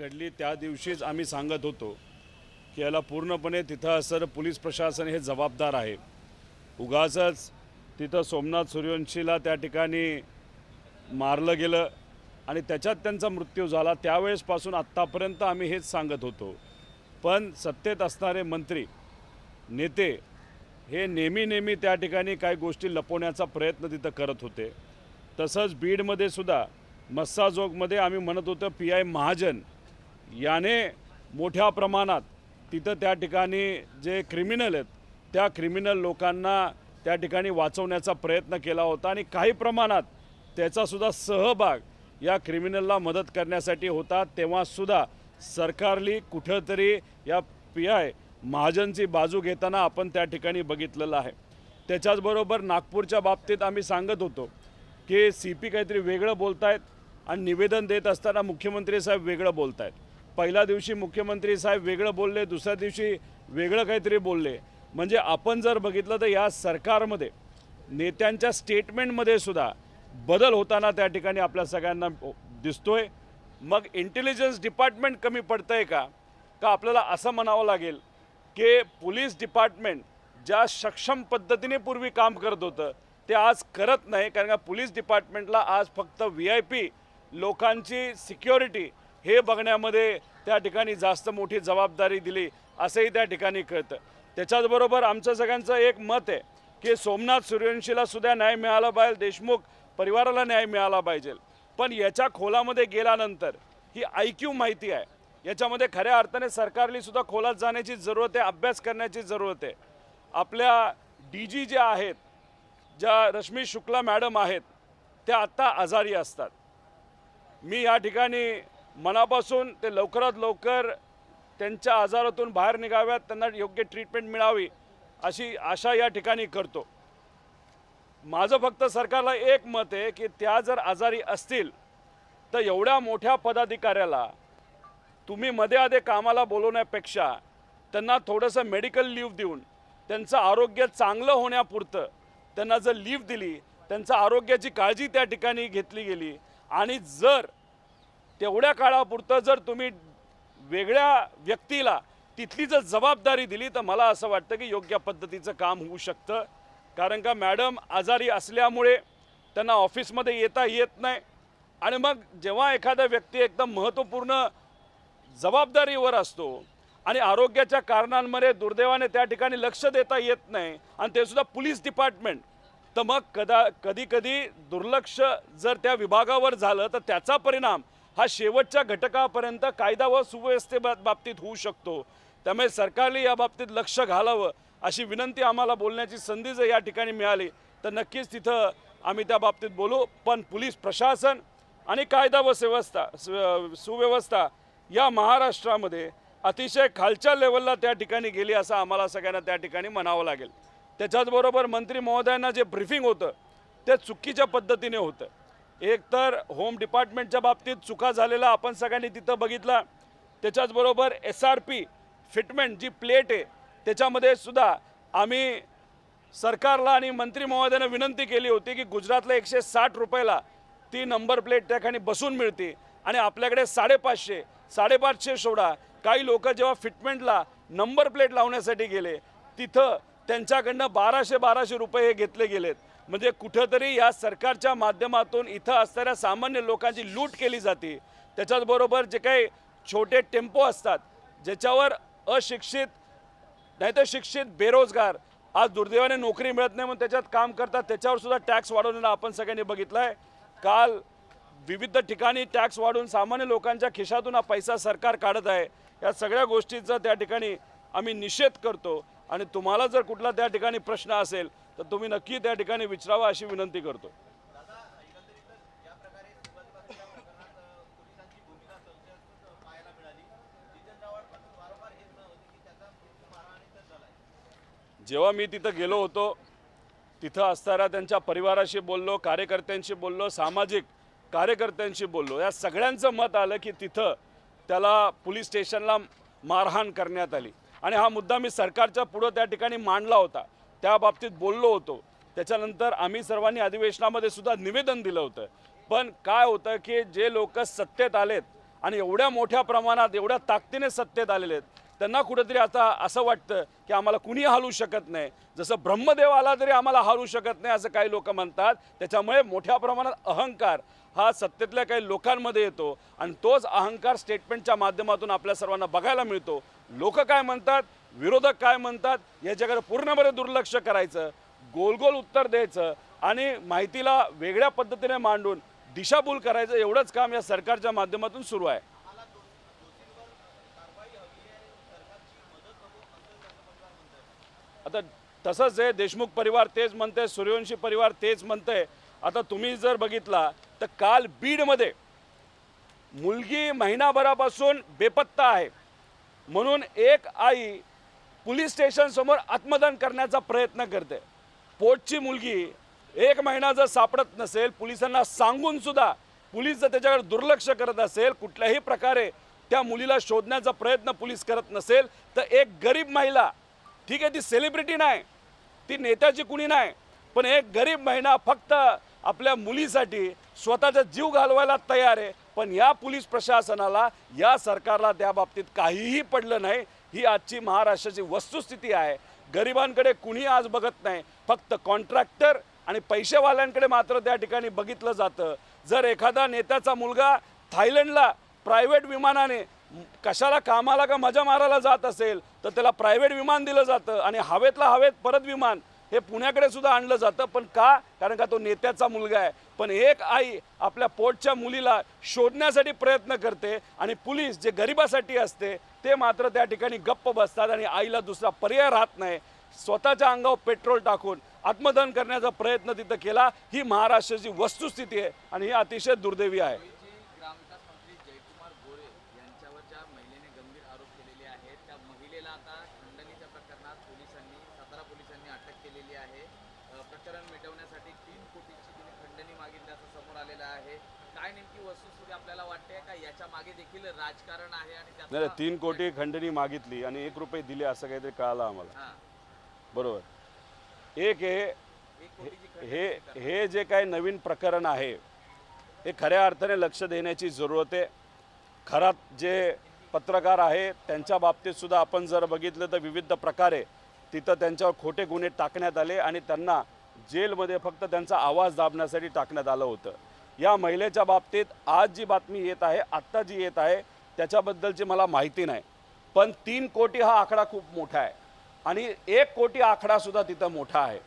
घडली त्या दिवशीच आम्ही सांगत होतो की याला पूर्णपणे तिथं असं पोलीस प्रशासन हे जबाबदार आहे. उगाचच तिथं सोमनाथ सूर्यवंशीला त्या ठिकाणी मारलं गेलं आणि त्याच्यात त्यांचा मृत्यू झाला. त्यावेळेसपासून आत्तापर्यंत आम्ही हेच सांगत होतो. पण सत्तेत असणारे मंत्री नेते हे नेहमी नेहमी त्या ठिकाणी काही गोष्टी लपवण्याचा प्रयत्न तिथं करत होते. तसंच बीडमध्ये सुद्धा मस्साजोगमध्ये आम्ही म्हणत होतो पी आय महाजन याने मोठ्या प्रमाणात तिथं त्या ठिकाणी जे क्रिमिनल आहेत त्या क्रिमिनल लोकांना त्या ठिकाणी वाचवण्याचा प्रयत्न केला होता आणि काही प्रमाणात त्याचासुद्धा सहभाग या क्रिमिनलला मदत करण्यासाठी होता. तेव्हासुद्धा सरकारली कुठंतरी या पी आय महाजनची बाजू घेताना आपण त्या ठिकाणी बघितलेलं आहे. त्याच्याचबरोबर नागपूरच्या बाबतीत आम्ही सांगत होतो की सी पी काहीतरी वेगळं बोलतायत आणि निवेदन देत असताना मुख्यमंत्री साहेब वेगळं बोलतायत. पहिल्या दिवशी मुख्यमंत्री साहेब वेगळं बोलले दुसऱ्या दिवशी वेगळं काहीतरी बोलले. म्हणजे आपण जर बघितलं तर या सरकारमध्ये नेत्यांच्या स्टेटमेंटमध्ये सुद्धा बदल होताना त्या ठिकाणी आपल्या सगळ्यांना दिसतोय. मग इंटेलिजन्स डिपार्टमेंट कमी पडतं आहे का? का आपल्याला असं म्हणावं लागेल की पोलीस डिपार्टमेंट ज्या सक्षम पद्धतीने पूर्वी काम करत होतं ते आज करत नाही. कारण का पोलीस डिपार्टमेंटला आज फक्त व्ही आय पी लोकांची सिक्युरिटी हे बघण्यामध्ये त्या ठिकाणी जास्त मोठी जबाबदारी दिली असंही त्या ठिकाणी कळतं. त्याच्याचबरोबर आमचं सगळ्यांचं एक मत आहे की सोमनाथ सूर्यवंशीला सुद्धा न्याय मिळाला पाहिजे देशमुख परिवाराला न्याय मिळाला पाहिजे. पण याच्या खोलामध्ये गेल्यानंतर ही ऐक्यू माहिती आहे याच्यामध्ये खऱ्या अर्थाने सरकारली सुद्धा खोलात जाण्याची जरूरत आहे अभ्यास करण्याची जरूरत आहे. आपल्या डी जी ज्या आहेत ज्या रश्मी शुक्ला मॅडम आहेत त्या आत्ता आजारी असतात. मी या ठिकाणी मनापासून ते लवकरात लवकर त्यांच्या आजारातून बाहेर निघाव्यात त्यांना योग्य ट्रीटमेंट मिळावी अशी आशा या ठिकाणी करतो. माझं फक्त सरकारला एक मत आहे की त्या जर आजारी असतील तर एवढ्या मोठ्या पदाधिकाऱ्याला तुम्ही मध्ये आधे कामाला बोलवण्यापेक्षा त्यांना थोडंसं मेडिकल लीव्ह देऊन त्यांचं आरोग्य चांगलं होण्यापुरतं त्यांना जर लीव्ह दिली त्यांचं आरोग्याची काळजी त्या ठिकाणी घेतली गेली आणि जर तेवढ्या काळापुरतं जर तुम्ही वेगळ्या व्यक्तीला तिथली जर जबाबदारी दिली तर मला असं वाटतं की योग्य पद्धतीचं काम होऊ शकतं. कारण का मॅडम आजारी असल्यामुळे त्यांना ऑफिसमध्ये येता येत नाही. आणि मग जेव्हा एखादा व्यक्ती एकदम महत्त्वपूर्ण जबाबदारीवर असतो आणि आरोग्याच्या कारणांमध्ये दुर्दैवाने त्या ठिकाणी लक्ष देता येत नाही आणि ते सुद्धा पोलीस डिपार्टमेंट तर मग कदा कधी कधी दुर्लक्ष जर त्या विभागावर झालं तर त्याचा परिणाम हा शेवटच्या घटकापर्यंत कायदा व सुव्यवस्थेबा बाबतीत होऊ शकतो. त्यामुळे सरकारने या बाबतीत लक्ष घालावं अशी विनंती आम्हाला बोलण्याची संधी जर या ठिकाणी मिळाली तर नक्कीच तिथं आम्ही त्या बाबतीत बोलू. पण पोलीस प्रशासन आणि कायदा व व्यवस्था सुव्यवस्था या महाराष्ट्रामध्ये अतिशय खालच्या लेवलला त्या ठिकाणी गेली असं आम्हाला सगळ्यांना त्या ठिकाणी म्हणावं लागेल. त्याच्याचबरोबर मंत्री महोदयांना जे ब्रिफिंग होतं ते चुकीच्या पद्धतीने होतं. एक तर होम डिपार्टमेंटच्या बाबतीत चुका झालेला आपण सगळ्यांनी तिथं बघितला. त्याच्याचबरोबर एस आर पी फिटमेंट जी प्लेट आहे त्याच्यामध्ये सुद्धा आम्ही सरकारला आणि मंत्री महोदयानं विनंती केली होती की गुजरातला एकशे साठ रुपयाला ती नंबर प्लेट त्या ठिकाणी बसून मिळते. आणि आपल्याकडे साडेपाचशे साडेपाचशे सोडा. काही लोक जेव्हा फिटमेंटला नंबर प्लेट लावण्यासाठी गेले तिथं त्यांच्याकडनं बाराशे बाराशे रुपये हे घेतले गेलेत. म्हणजे कुठंतरी या सरकारच्या माध्यमातून इथं असणाऱ्या सामान्य लोकांची लूट केली जाते. त्याच्याचबरोबर जे काही छोटे टेम्पो असतात ज्याच्यावर अशिक्षित नाहीतर शिक्षित बेरोजगार आज दुर्दैवाने नोकरी मिळत नाही म्हणून त्याच्यात काम करतात त्याच्यावर सुद्धा टॅक्स वाढवलेला आपण सगळ्यांनी बघितलं आहे काल विविध ठिकाणी टॅक्स वाढवून सामान्य लोकांच्या खिशातून हा पैसा सरकार काढत आहे. या सगळ्या गोष्टींचा त्या ठिकाणी आम्ही निषेध करतो. आणि तुम्हाला जर कुठला त्या ठिकाणी प्रश्न असेल तर तुम्ही नक्की त्या ठिकाणी विचारावा अशी विनंती करतो. जेव्हा मी तिथं गेलो होतो तिथं असताना त्यांच्या परिवाराशी बोललो कार्यकर्त्यांशी बोललो सामाजिक कार्यकर्त्यांशी बोललो. या सगळ्यांचं मत आलं की तिथं त्याला पोलीस स्टेशनला मारहाण करण्यात आली. आणि हा मुद्दा मी सरकारच्या पुढं त्या ठिकाणी मांडला होता. त्या बाबतीत बोललो होतो. त्याच्यानंतर आम्ही सर्वांनी अधिवेशनामध्ये सुद्धा निवेदन दिलं होतं. पण काय होतं की जे लोक सत्तेत आलेत आणि एवढ्या मोठ्या प्रमाणात एवढ्या ताकदीने सत्तेत आलेले आहेत त्यांना कुठेतरी आता असं वाटतं की आम्हाला कुणी हलू शकत नाही. जसं ब्रह्मदेव आला तरी आम्हाला हलू शकत नाही असं काही लोक म्हणतात. त्याच्यामुळे मोठ्या प्रमाणात अहंकार हा सत्तेतल्या काही लोकांमध्ये येतो आणि तोच अहंकार स्टेटमेंटच्या माध्यमातून आपल्या सर्वांना बघायला मिळतो. लोक काय म्हणतात? विरोधक काय म्हणतात याच्याकडे पूर्णपणे दुर्लक्ष करायचं गोल गोल उत्तर द्यायचं आणि माहितीला वेगळ्या पद्धतीने मांडून दिशाभूल करायचं एवढंच काम या सरकारच्या माध्यमातून सुरू आहे. आता तसंच आहे देशमुख परिवार तेच म्हणते सूर्यवंशी परिवार तेच म्हणते आता तुम्ही जर बघितला तर काल बीडमध्ये मुलगी महिनाभरापासून बेपत्ता आहे. म्हणून एक आई पोलीस स्टेशन समोर आत्मदान करण्याचा प्रयत्न करते. पोटची मुलगी एक महिना जर सापडत नसेल पोलिसांना सांगून सुद्धा पोलीस जर त्याच्याकडे दुर्लक्ष करत असेल कुठल्याही प्रकारे त्या मुलीला शोधण्याचा प्रयत्न पोलीस करत नसेल तर एक गरीब महिला ठीक आहे ती सेलिब्रिटी नाही ती नेत्याची कुणी नाही पण एक गरीब महिना फक्त आपल्या मुलीसाठी स्वतःचा जीव घालवायला तयार आहे. पण या पोलीस प्रशासनाला या सरकारला त्या बाबतीत काहीही पडलं नाही. ही आजची महाराष्ट्राची वस्तुस्थिती आहे. गरिबांकडे कुणी आज बघत नाही. फक्त कॉन्ट्रॅक्टर आणि पैसेवाल्यांकडे मात्र त्या ठिकाणी बघितलं जातं. जर एखादा नेत्याचा मुलगा थायलंडला प्रायव्हेट विमानाने कशाला कामाला का मजा मारायला जात असेल तर त्याला प्रायव्हेट विमान दिलं जातं आणि हवेतला हवेत परत विमान हे पुण्याकडे सुद्धा आणलं जातं पण का? कारण का तो नेत्याचा मुलगा आहे. पण एक आई आपल्या पोटच्या मुलीला शोधण्यासाठी प्रयत्न करते आणि पोलीस जे गरिबासाठी असते ते मात्र त्या ठिकाणी गप्प बसतात आणि आईला दुसरा पर्याय राहत नाही. स्वतःच्या अंगावर पेट्रोल टाकून आत्मदहन करण्याचा प्रयत्न तिथं केला. ही महाराष्ट्राची वस्तुस्थिती आहे आणि ही अतिशय दुर्दैवी आहे जी ग्रामविकास मंत्री जयकुमार गोरे यांच्यावर ज्या महिलेने गंभीर आरोप केलेले आहेत त्या महिलेला आता खंडणीच्या प्रकरणात पोलिसांनी सातारा पोलिसांनी अटक केलेली आहे अ, प्रकरण मिटवण्यासाठी तीन कोटीची तिने खंडणी मागितल्याचं समोर आलेलं आहे काय नेमकी वस्तुस्थिती आपल्याला वाटते का याच्या मागे देखील राजकारण आहे आणि नाही तीन कोटी खंडणी मागितली आणि एक रुपये दिले असं काहीतरी कळालं आम्हाला. हा. बरोबर. एक हे एक कोटीची खंडणी हे हे जे काही नवीन प्रकरण आहे हे खऱ्या अर्थाने लक्ष देण्याची जरूरत आहे. खरात जे पत्रकार आहे त्यांच्या बाबतीत सुद्धा आपण जर बघितलं तर विविध प्रकारे तिथं त्यांच्यावर खोटे गुन्हे टाकण्यात आले आणि त्यांना जेलमध्ये फक्त त्यांचा आवाज दाबण्यासाठी टाकण्यात आलं होतं. या महिलेच्या बाबतीत आज जी बातमी येत आहे आत्ता जी येत आहे त्याच्याबद्दलची मला माहिती नाही. पण तीन कोटी हा आकडा खूप मोठा आहे. आणि एक कोटी आकडासुद्धा तिथं मोठा आहे.